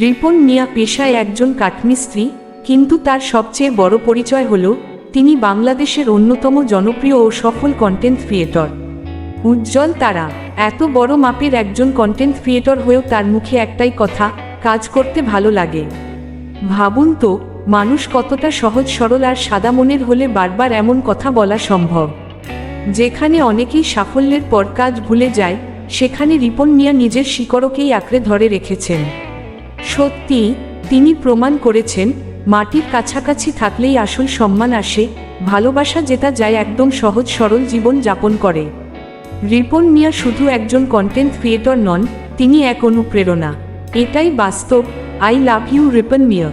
রিপন মিয়া পেশায় একজন কাঠমিস্ত্রি, কিন্তু তার সবচেয়ে বড় পরিচয় হল, তিনি বাংলাদেশের অন্যতম জনপ্রিয় ও সফল কন্টেন্ট ক্রিয়েটর উজ্জ্বল তারা, এত বড় মাপের একজন কন্টেন্ট ক্রিয়েটর হয়েও তার মুখে একটাই কথা, কাজ করতে ভালো লাগে। ভাবুন তো, মানুষ কতটা সহজ সরল আর সাদা মনের হলে বারবার এমন কথা বলা সম্ভব। যেখানে অনেকেই সাফল্যের পর কাজ ভুলে যায়, সেখানে রিপন মিয়া নিজের শিকড়কেই আঁকড়ে ধরে রেখেছেন। সত্যি, তিনি প্রমাণ করেছেন, মাটির কাছাকাছি থাকলেই আসল সম্মান আসে, ভালোবাসা যেটা যায় একদম সহজ সরল জীবন যাপন করে। রিপন মিয়া শুধু একজন কন্টেন্ট ক্রিয়েটর নন, তিনি এক অনুপ্রেরণা। এটাই বাস্তব I love you Ripon Mia.